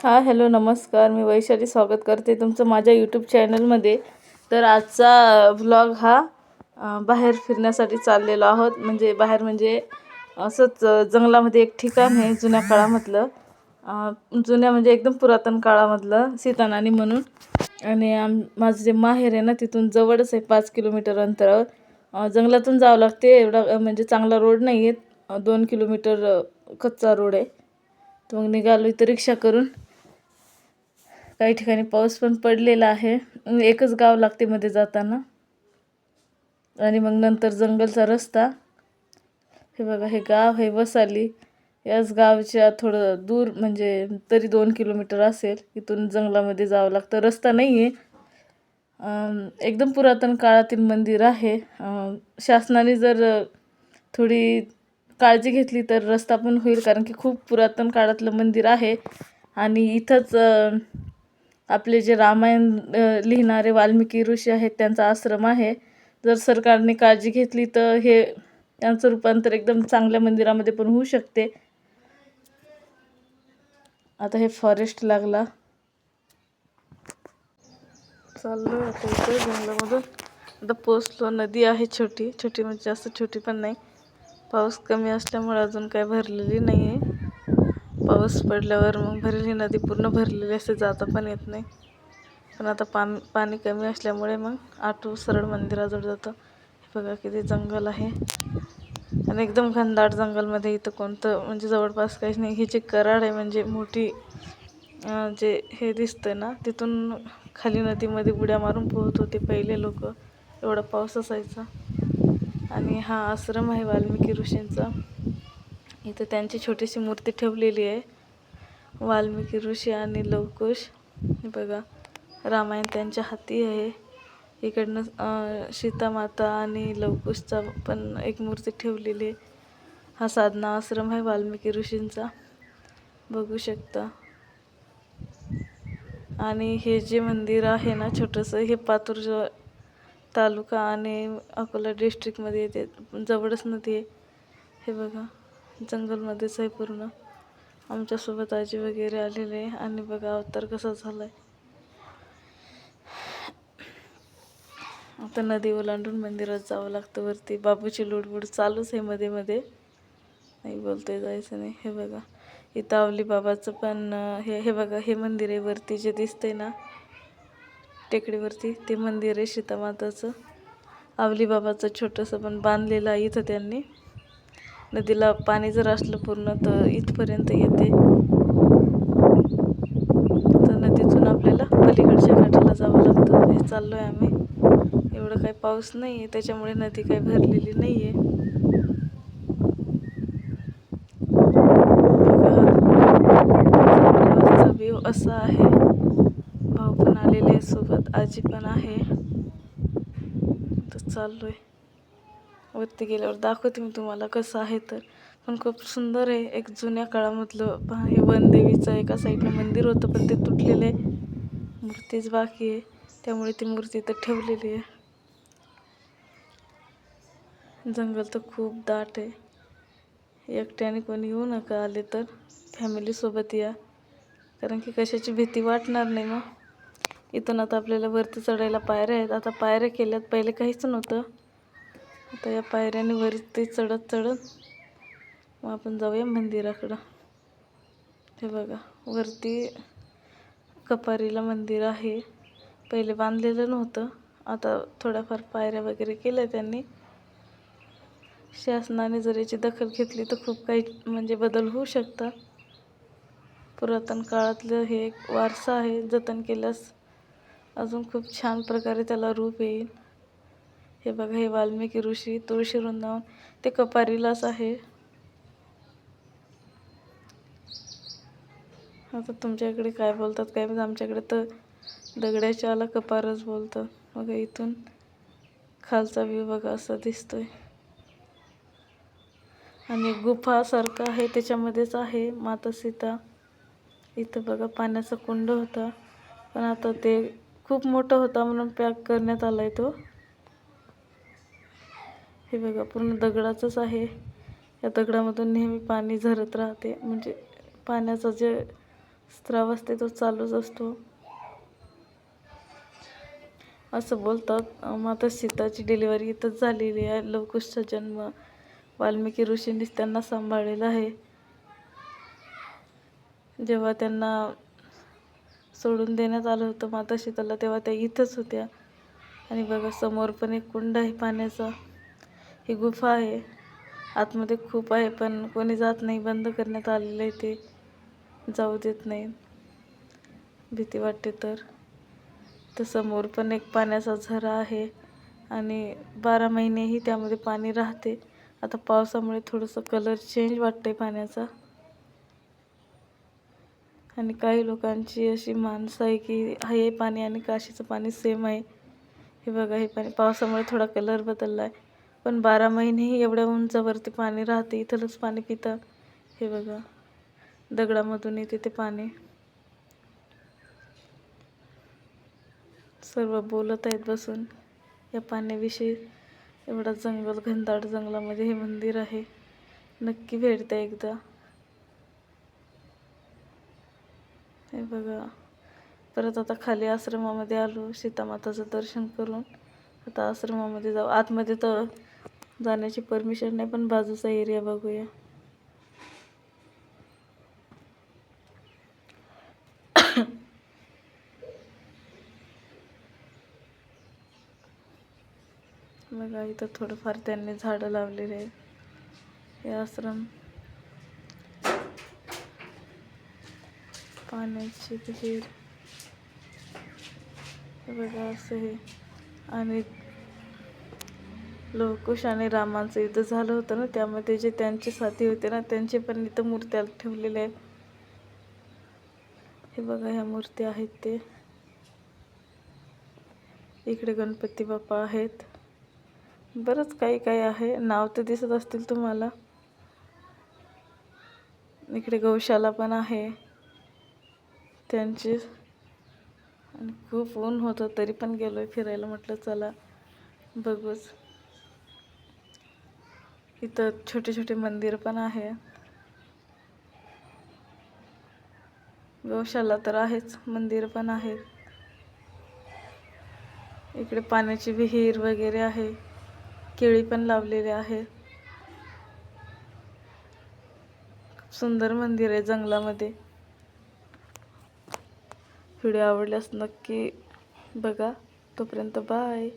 हा हॅलो नमस्कार. मी वैशाली स्वागत करते तुमचं माझ्या यूट्यूब चॅनलमध्ये तर आजचा व्लॉग हा बाहेर फिरण्यासाठी चाललेलो आहोत. म्हणजे बाहेर म्हणजे असंच जंगलामध्ये एक ठिकाण आहे जुन्या काळामधलं. जुन्या म्हणजे एकदम पुरातन काळामधलं सीतानानी म्हणून. आणि आम माझं जे माहेर आहे ना तिथून जवळच आहे पाच किलोमीटर अंतरावर जंगलातून जावं लागते एवढा म्हणजे चांगला रोड नाही आहे दोन किलोमीटर कच्चा रोड आहे. तर मग निघालो इथं रिक्षा करून. काही ठिकाणी पाऊस पण पडलेला आहे. एकच गाव लागते मध्ये जाताना. आणि मग नंतर जंगलचा रस्ता. हे बघा हे गाव हे वसाली. याच गावच्या थोडं दूर म्हणजे तरी दोन किलोमीटर असेल. इथून जंगलामध्ये जावं लागतं. रस्ता नाही आहे एकदम पुरातन काळातील मंदिर आहे. शासनाने जर थोडी काळजी घेतली तर रस्ता पण होईल कारण की खूप पुरातन काळातलं मंदिर आहे. आणि इथंच आपले जे रामायण लिहिणारे वाल्मिकी ऋषी आहेत त्यांचा आश्रम आहे. जर सरकारने काळजी घेतली तर हे यांचं रूपांतर एकदम चांगल्या मंदिरामध्ये पण होऊ शकते. आता हे फॉरेस्ट लागला. चाललो आता इथे जंगलामधून. आता पोचलो नदी आहे छोटी. छोटी म्हणजे जास्त छोटी पण नाही. पाऊस कमी असल्यामुळे अजून काय भरलेली नाही आहे पाऊस पडल्यावर मग भरेल नदी पूर्ण भरलेली असते जाता पण येत नाही. पण आता पान पाणी कमी असल्यामुळे मग आटू सरळ मंदिराजवळ जातं. हे बघा किती जंगल आहे. आणि एकदम घनदाट जंगलमध्ये इथं कोणतं म्हणजे जवळपास काहीच नाही. ही जी कराड आहे म्हणजे मोठी जे हे दिसतं ना तिथून खाली नदीमध्ये उड्या मारून पोहत होते पहिले लोक. एवढा पाऊस असायचा. आणि हा आश्रम आहे वाल्मिकी ऋषींचा. इथं त्यांची छोटीशी मूर्ती ठेवलेली आहे. वाल्मिकी ऋषी आणि लवकुश. हे बघा रामायण त्यांच्या हाती आहे. इकडनं सीतामाता आणि लवकुशचा पण एक मूर्ती ठेवलेली आहे. हा साधना आश्रम आहे वाल्मिकी ऋषींचा. बघू शकता. आणि हे जे मंदिर आहे ना छोटंसं हे पातूर तालुका आणि अकोला डिस्ट्रिक्टमध्ये येते. जवळच नदी आहे. हे बघा. जंगलमध्येच आहे पूर्ण. आमच्यासोबत आजी वगैरे आलेले आहे. आणि बघा अवतार कसा झाला आहे आता नदी ओलांडून मंदिरात जावं लागतं वरती. बाबूची लुडबुड चालूच आहे मध्ये मध्ये. नाही बोलतोय जायचं नाही. हे बघा. इथं आवली बाबाचं पण हे हे बघा हे मंदिर आहे वरती जे दिसतंय ना टेकडीवरती ते मंदिर आहे सीतामाताचं. आवली बाबाचं छोटंसं पण बांधलेलं आहे इथं त्यांनी. नदीला पाणी जर असलं पूर्ण तर इथपर्यंत येते. तर नदीतून आपल्याला पलीकडच्या काठाला जावं लागतं. हे चाललो आहे आम्ही. एवढं काही पाऊस नाही आहे त्याच्यामुळे नदी काही भरलेली नाही आहे व्ह्यू असा आहे. भाऊ पण आलेले आहे सोबत. आजी पण आहे. तर चाललोय. वरती गेल्यावर दाखवते मी तुम्हाला कसं आहे तर. पण खूप सुंदर आहे एक जुन्या काळामधलं. पहा हे वनदेवीचं एका साईडला मंदिर होतं पण ते तुटलेलं आहे. मूर्तीच बाकी आहे. त्यामुळे ती मूर्ती तर ठेवलेली आहे. जंगल तर खूप दाट आहे. एकट्याने कोणी येऊ नका आले तर. फॅमिलीसोबत या. कारण की कशाची भीती वाटणार नाही मग. इथून आता आपल्याला वरती चढायला पायऱ्या आहेत. आता पायऱ्या केल्यात पहिले काहीच नव्हतं. आता या पायऱ्याने वरती चढत चढत मग आपण जाऊया मंदिराकडं. हे बघा वरती कपारीला मंदिर आहे. पहिले बांधलेलं नव्हतं. आता थोड्याफार पायऱ्या वगैरे केल्या त्यांनी. शासनाने जर याची दखल घेतली तर खूप काही म्हणजे बदल होऊ शकतात. पुरातन काळातलं हे एक वारसा आहे जतन केल्यास अजून खूप छान प्रकारे त्याला रूप येईल. हे बघा हे वाल्मिकी ऋषी तुळशी वृंदावन ते कपारीलाच आहे. आता तुमच्याकडे काय बोलतात काय म्हणजे आमच्याकडे तर दगडाच्या आला कपारच बोलतात. बघा इथून खालचा व्ह्यू बघा असा दिसतोय. आणि गुफासारखं आहे त्याच्यामध्येच आहे माता सीता. इथं बघा पाण्याचा कुंड होता. पण आता ते खूप मोठं होता म्हणून पॅक करण्यात आला आहे तो. हे बघा पूर्ण दगडाचंच आहे. या दगडामधून नेहमी पाणी झरत राहते. म्हणजे पाण्याचा जे स्त्राव असते तो चालूच असतो. असं बोलतात. माता सीताची डिलिव्हरी इथंच झालेली आहे. लवकुशचा जन्म वाल्मिकी ऋषींनीच त्यांना सांभाळलेला आहे. जेव्हा त्यांना सोडून देण्यात आलं होतं माता सीताला तेव्हा त्या इथंच होत्या. आणि बघा समोर पण एक कुंड आहे पाण्याचा. ही गुफा आहे. आतमध्ये खूप आहे पण कोणी जात नाही बंद करण्यात आलेलं आहे ते. जाऊ देत नाही. भीती वाटते तर. तर समोर पण एक पाण्याचा झरा आहे आणि बारा महिनेही त्यामध्ये पाणी राहते. आता पावसामुळे थोडंसं कलर चेंज वाटते पाण्याचा. आणि काही लोकांची अशी माणसं आहे की हे पाणी आणि काशीचं पाणी सेम आहे. हे बघा हे पाणी पावसामुळे थोडा कलर बदलला आहे पण बारा महिनेही एवढ्या उंचावरती पाणी राहते इथलंच पाणी पितात हे बघा दगडामधून येते ते पाणी. सर्व बोलत आहेत बसून. या पाण्याविषयी एवढा जंगल घनदाट जंगलामध्ये हे मंदिर आहे. नक्की भेट द्या एकदा. हे बघा परत आता खाली आश्रमामध्ये आलो सीतामाताचं दर्शन करून. आता आश्रमामध्ये जाऊ आतमध्ये तर जाण्याची परमिशन नाही पण बाजूचा एरिया बघूया. बघा इथं थोडंफार त्यांनी झाडं लावलेले आहेत. हे आश्रम. पाण्याची विहीर. बघा असं हे. आणि लवकुश आणि रामांचं युद्ध झालं होतं ना त्यामध्ये जे त्यांचे साथी होते ना त्यांचे पण इथं मूर्त्या ठेवलेल्या आहेत. हे बघा ह्या मूर्त्या आहेत ते. इकडे गणपती बाप्पा आहेत. बरंच काही काही आहे. नाव तर दिसत असतील तुम्हाला. इकडे गौशाला पण आहे. त्यांची. आणि खूप ऊन होतं तरी पण गेलोय फिरायला. म्हटलं चला बघूच. इथं छोटे छोटे मंदिर पण आहे. गौशाला तर आहेच मंदिर पण आहे. इकडे पाण्याची विहीर वगैरे आहे. केळी पण लावलेली आहे. सुंदर मंदिर आहे जंगलामध्ये. व्हिडिओ आवडल्यास नक्की बघा. तोपर्यंत बाय.